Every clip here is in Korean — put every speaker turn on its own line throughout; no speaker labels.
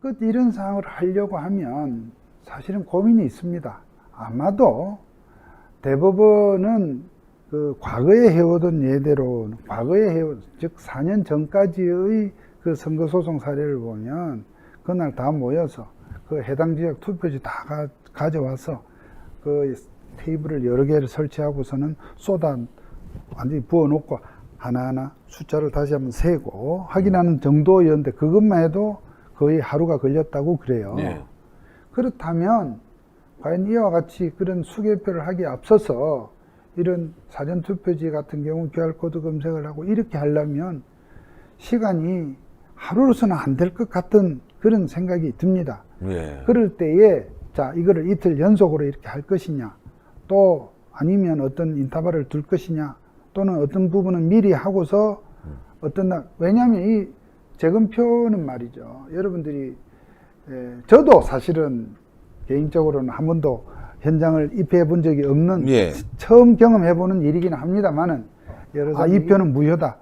끝 이런 상황을 하려고 하면 사실은 고민이 있습니다. 아마도 대법원은 그 과거에 해오던 예대로 과거에 해오 즉 4년 전까지의 그 선거 소송 사례를 보면 그날 다 모여서 그 해당 지역 투표지 다 가, 가져와서 그 테이블을 여러 개를 설치하고서는 쏟아 완전히 부어놓고 하나하나 숫자를 다시 한번 세고 확인하는 정도였는데 그것만 해도 거의 하루가 걸렸다고 그래요.
네.
그렇다면 과연 이와 같이 그런 수개표를 하기에 앞서서 이런 사전투표지 같은 경우 QR코드 검색을 하고 이렇게 하려면 시간이 하루로서는 안 될 것 같은 그런 생각이 듭니다.
예.
그럴 때에 자 이거를 이틀 연속으로 이렇게 할 것이냐 또 아니면 어떤 인터벌을 둘 것이냐 또는 어떤 부분은 미리 하고서 어떤 날 왜냐하면 이 재검표는 말이죠 여러분들이 에, 저도 사실은 개인적으로는 한 번도 현장을 입회해 본 적이 없는
예.
처음 경험해 보는 일이긴 합니다만은 여러 아이 표는 무효다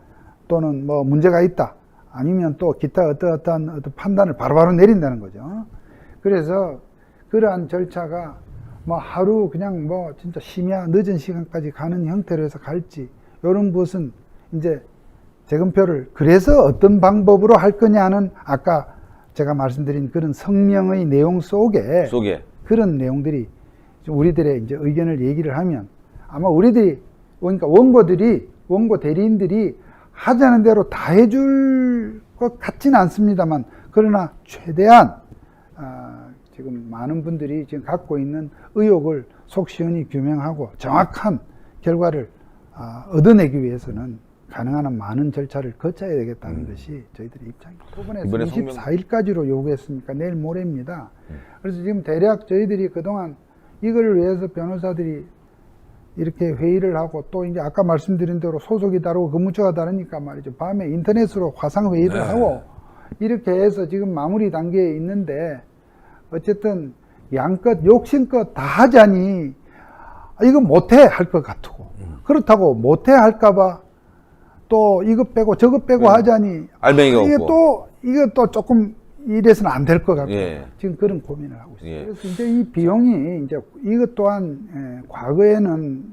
또는 뭐 문제가 있다 아니면 또 기타 어떠어떠한 어떤 판단을 바로바로 내린다는 거죠. 그래서 그러한 절차가 뭐 하루 그냥 뭐 진짜 심야 늦은 시간까지 가는 형태로 해서 갈지 이런 것은 이제 재검표를 그래서 어떤 방법으로 할 거냐는 아까 제가 말씀드린 그런 성명의 내용 속에
속에.
그런 내용들이 좀 우리들의 이제 의견을 얘기를 하면 아마 우리들이 그러니까 원고들이 원고 대리인들이 하자는 대로 다 해줄 것 같지는 않습니다만 그러나 최대한 아, 지금 많은 분들이 지금 갖고 있는 의혹을 속 시원히 규명하고 정확한 결과를 아, 얻어내기 위해서는 가능한 한 많은 절차를 거쳐야 되겠다는 것이 저희들의 입장입니다. 법원에서
음. 이번에 성명-
24일까지로 요구했으니까 내일 모레입니다. 그래서 지금 대략 저희들이 그동안 이걸 위해서 변호사들이 이렇게 회의를 하고 또 이제 아까 말씀드린 대로 소속이 다르고 근무처가 다르니까 말이죠. 밤에 인터넷으로 화상 회의를
네.
하고 이렇게 해서 지금 마무리 단계에 있는데 어쨌든 양껏 욕심껏 다 하자니 아, 이거 못해 할 것 같고 그렇다고 못해 할까봐 또 이거 빼고 저거 빼고
네.
하자니
알맹이가
이게
없고.
또 이거 또 조금 이래서는 안 될 것 같고
예.
지금 그런 고민을 하고 있어요.
예.
그래서 이제 이 비용이 이제 이것 또한 예, 과거에는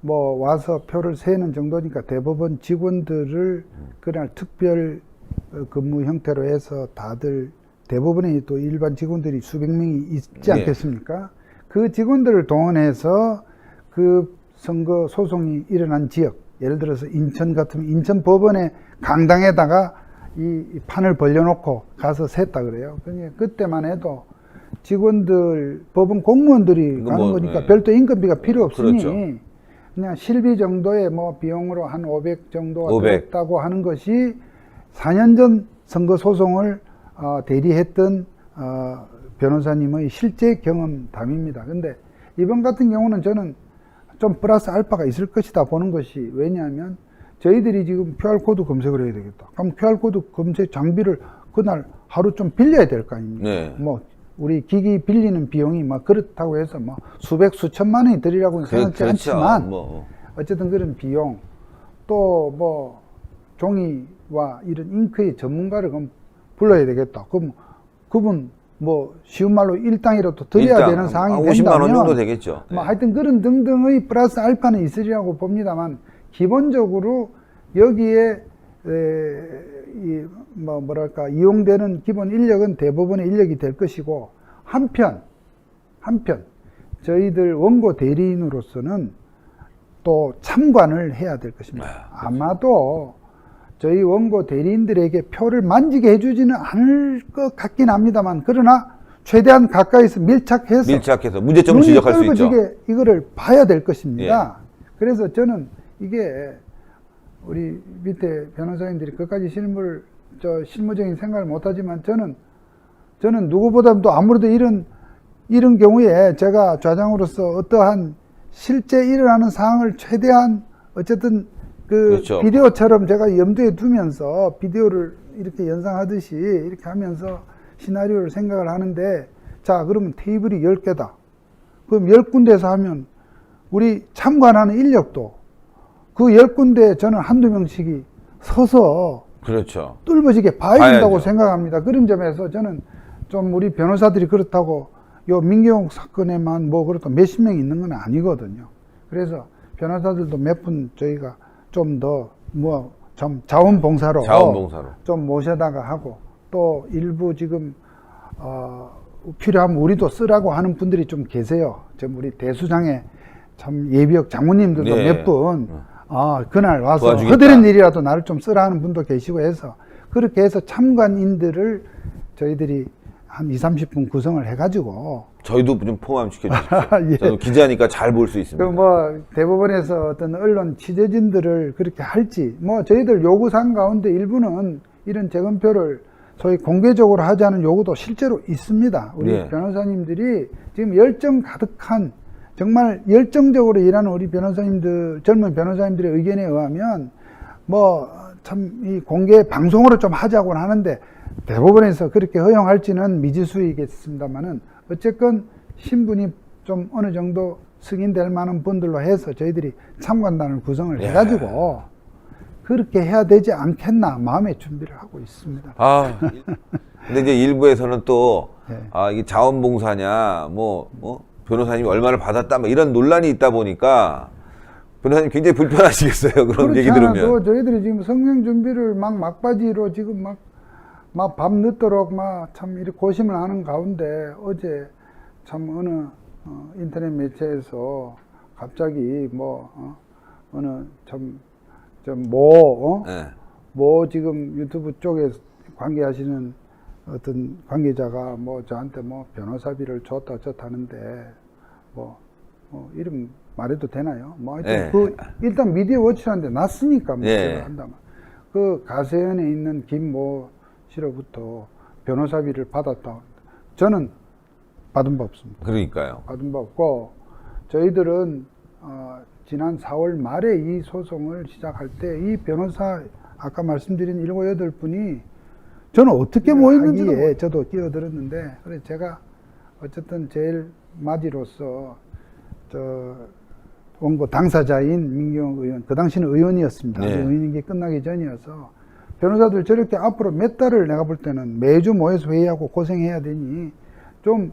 뭐 와서 표를 세는 정도니까 대법원 직원들을 그날 특별 어, 근무 형태로 해서 다들 대법원에 또 일반 직원들이 수백 명이 있지
예.
않겠습니까? 그 직원들을 동원해서 그 선거 소송이 일어난 지역, 예를 들어서 인천 같으면 인천 법원의 강당에다가 이, 이 판을 벌려놓고 가서 셌다 그래요. 그러니까 그때만 해도 직원들, 법원 공무원들이 가는
뭐,
거니까
예.
별도 인건비가 필요 없으니
그렇죠.
그냥 실비 정도의 뭐 비용으로 한 500 정도가
500.
들었다고 하는 것이 4년 전 선거 소송을 어, 대리했던 어, 변호사님의 실제 경험담입니다. 근데 이번 같은 경우는 저는 좀 플러스 알파가 있을 것이다 보는 것이 왜냐하면 저희들이 지금 QR코드 검색을 해야 되겠다. 그럼 QR코드 검색 장비를 그날 하루 좀 빌려야 될 거 아닙니까?
네.
뭐 우리 기기 빌리는 비용이 막 그렇다고 해서 뭐 수백 수천만 원이 들이라고는
그,
생각지
그렇죠.
않지만
뭐.
어쨌든 그런 비용 또 뭐 종이와 이런 잉크의 전문가를 그럼 불러야 되겠다. 그럼 그분 뭐 쉬운 말로 일당이라도 드려야
일당
되는 상황이
한
된다면
50만 원 정도 되겠죠.
뭐
네.
하여튼 그런 등등의 플러스 알파는 있으리라고 봅니다만 기본적으로 여기에 에, 이 뭐 뭐랄까 이용되는 기본 인력은 대부분의 인력이 될 것이고 한편 한편 저희들 원고 대리인으로서는 또 참관을 해야 될 것입니다.
아,
아마도 저희 원고 대리인들에게 표를 만지게 해주지는 않을 것 같긴 합니다만 그러나 최대한 가까이서 밀착해서
밀착해서 문제점을 지적할 수 있죠. 예.
이거를 봐야 될 것입니다. 그래서 저는 이게 우리 밑에 변호사님들이 끝까지 실무를 저 실무적인 생각을 못하지만 저는 저는 누구보다도 아무래도 이런 이런 경우에 제가 좌장으로서 어떠한 실제 일어나는 상황을 최대한 어쨌든 그
그렇죠.
비디오처럼 제가 염두에 두면서 비디오를 이렇게 연상하듯이 이렇게 하면서 시나리오를 생각을 하는데 자 그러면 테이블이 10개다. 그럼 10군데에서 하면 우리 참관하는 인력도 그 10군데 저는 한두 명씩이 서서
그렇죠.
뚫어지게 봐야
봐야죠.
된다고 생각합니다. 그런 점에서 저는 좀 우리 변호사들이 그렇다고 요 민경 사건에만 뭐 그렇다 몇십 명 있는 건 아니거든요. 그래서 변호사들도 몇 분 저희가 좀 더 뭐 좀 자원봉사로
자원봉사로.
좀 모셔다가 하고 또 일부 지금 어, 필요하면 우리도 쓰라고 하는 분들이 좀 계세요. 좀 우리 대수장에 참 예비역 장모님들도
네.
몇 분, 아, 그날 와서
도와주겠다.
허드렛 일이라도 나를 좀 쓰라 하는 분도 계시고 해서 그렇게 해서 참관인들을 저희들이 한 2, 30분 구성을 해가지고
저희도 좀 포함 시켜주십시오.
예.
저도 기자니까 잘 볼 수 있습니다.
그 뭐 대법원에서 어떤 언론 취재진들을 그렇게 할지 뭐 저희들 요구사항 가운데 일부는 이런 재검표를 소위 공개적으로 하자는 요구도 실제로 있습니다. 우리
네.
변호사님들이 지금 열정 가득한 정말 열정적으로 일하는 우리 변호사님들 젊은 변호사님들의 의견에 의하면 뭐 참 이 공개 방송으로 좀 하자고는 하는데 대법원에서 그렇게 허용할지는 미지수이겠습니다만은 어쨌건 신분이 좀 어느 정도 승인될 만한 분들로 해서 저희들이 참관단을 구성을
예.
해가지고 그렇게 해야 되지 않겠나 마음의 준비를 하고 있습니다.
아, 근데 이제 일부에서는 또,
네.
아, 이게 자원봉사냐, 뭐, 뭐, 변호사님이 얼마를 받았다, 뭐 이런 논란이 있다 보니까, 변호사님 굉장히 불편하시겠어요. 그런 얘기 들으면.
저희들이 지금 성명 준비를 막 막바지로 지금 막, 막 밤 늦도록 막 참 이렇게 고심을 하는 가운데 어제 참 어느 어, 인터넷 매체에서 갑자기 뭐, 어, 어느 참, 좀뭐 어?
예.
뭐 지금 유튜브 쪽에 관계하시는 어떤 관계자가 뭐 저한테 뭐 변호사비를 줬다 줬다는데 뭐, 뭐 이름 말해도 되나요? 뭐 하여튼
예.
그 일단 미디어 워치라는데 났으니까 뭐
예.
제가 한다면 그 가세현에 있는 김모 씨로부터 변호사비를 받았다. 저는 받은 바 없습니다.
그러니까요.
받은 바 없고 저희들은 어, 지난 4월 말에 이 소송을 시작할 때 이 변호사 아까 말씀드린 일곱 여덟 분이 저는 어떻게 모였는지도 예, 저도 끼어들었는데 그래 제가 어쨌든 제일 마디로서 저 원고 당사자인 민경 의원 그 당시는 의원이었습니다.
네.
의원인 게 끝나기 전이어서 변호사들 저렇게 앞으로 몇 달을 내가 볼 때는 매주 모여서 회의하고 고생해야 되니 좀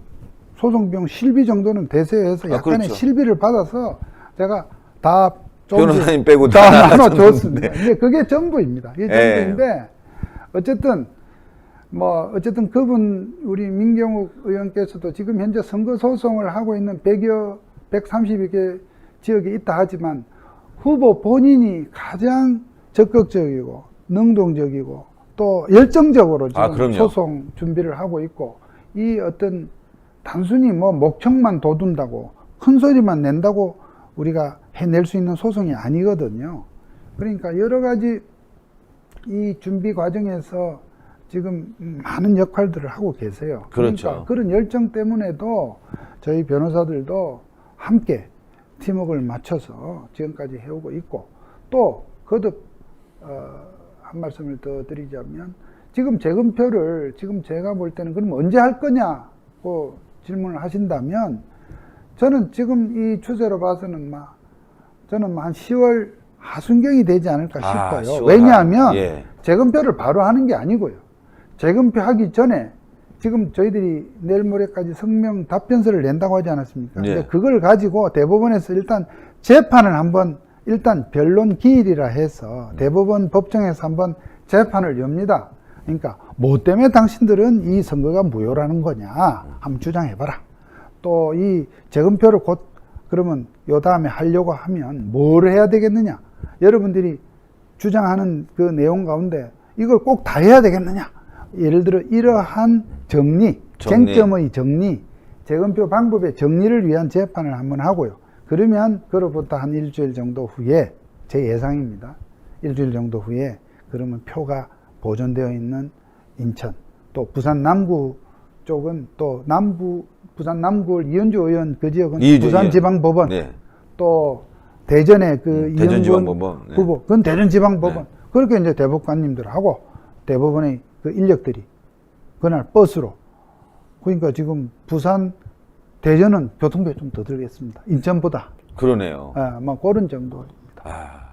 소송 비용 실비 정도는 대세해서
아,
약간의
그렇죠.
실비를 받아서 제가 다
변호사님 빼고
다
다
나눠
나눠줬는데.
줬습니다. 이제 그게 전부입니다. 이게
예.
전부인데 어쨌든 뭐 어쨌든 그분 우리 민경욱 의원께서도 지금 현재 선거 소송을 하고 있는 100여 130여 개 지역에 있다 하지만 후보 본인이 가장 적극적이고 능동적이고 또 열정적으로 지금
아.
소송 준비를 하고 있고 이 어떤 단순히 뭐 목청만 돋운다고 큰 소리만 낸다고 우리가 해낼 수 있는 소송이 아니거든요. 그러니까 여러 가지 이 준비 과정에서 지금 많은 역할들을 하고 계세요.
그렇죠.
그러니까 그런 열정 때문에도 저희 변호사들도 함께 팀워크를 맞춰서 지금까지 해오고 있고 또 거듭 어, 한 말씀을 더 드리자면 지금 재검표를 지금 제가 볼 때는 그럼 언제 할 거냐고 질문을 하신다면 저는 지금 이 추세로 봐서는 막 저는 한 10월 하순경이 되지 않을까
아,
싶어요.
10월
왜냐하면
하- 예.
재검표를 바로 하는 게 아니고요. 재검표 하기 전에 지금 저희들이 내일 모레까지 성명 답변서를 낸다고 하지 않았습니까?
예.
그걸 가지고 대법원에서 일단 재판을 한번 일단 변론 기일이라 해서 대법원 법정에서 한번 재판을 엽니다. 그러니까 뭐 때문에 당신들은 이 선거가 무효라는 거냐 한번 주장해봐라. 또 이 재검표를 곧 그러면 요 다음에 하려고 하면 뭘 해야 되겠느냐? 여러분들이 주장하는 그 내용 가운데 이걸 꼭 다 해야 되겠느냐? 예를 들어 이러한 정리,
정리.
쟁점의 정리, 재검표 방법의 정리를 위한 재판을 한번 하고요. 그러면 그로부터 한 일주일 정도 후에 제 예상입니다. 일주일 정도 후에 그러면 표가 보존되어 있는 인천 또 부산 남구 쪽은 또 남부 부산 남구 이현주 의원 그 지역은
이현주, 예.
부산지방법원
네.
또 대전의 그
음, 대전지방법원, 네.
후보 그건 대전지방법원
네.
그렇게 이제 대법관님들하고 대법원의 그 인력들이 그날 버스로 그러니까 지금 부산 대전은 교통비 좀더 들겠습니다 인천보다
그러네요.
아, 뭐 그런 정도입니다.
아,